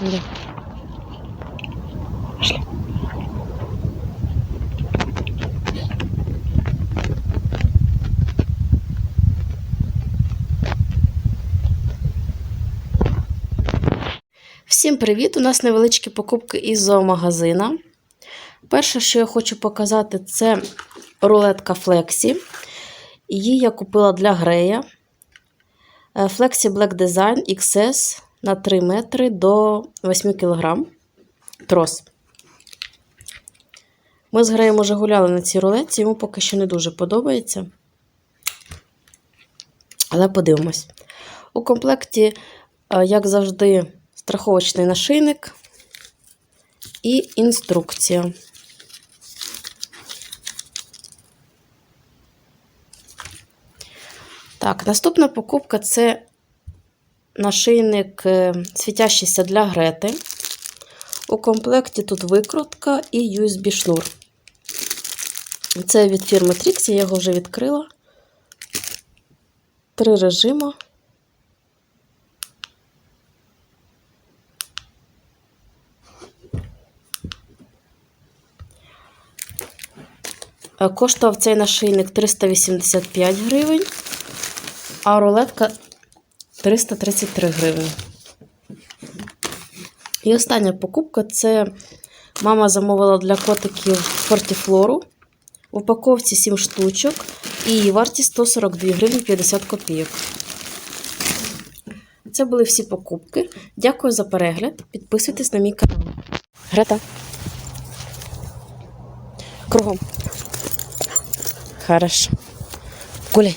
Да. Пошли. Всім привіт! У нас невеличкі покупки із зоомагазина. Перше, що я хочу показати, це рулетка Флексі. Її я купила для грея. Е, Flexi Black Design XS на 3 метри до 8 кг. Трос. Ми з греєм уже гуляли на цій рулетці, йому поки що не дуже подобається. Але подивимось. У комплекті, е, як завжди, страховочний нашийник і інструкція. Так, наступна покупка це нашийник е, світящийся для Грети. У комплекті тут викрутка і USB-шнур. Це від фірми Trixie, я його вже відкрила. Три режима. Е, Коштував цей нашийник 385 гривень, а рулетка 333 гривень. І остання покупка це мама замовила для котиків фортіфлору. В упаковці 7 штучок і вартість 142 гривні 50 копійок. Це були всі покупки. Дякую за перегляд. Підписуйтесь на мій канал. Грета. Кругом. Хорошо. Гуляй.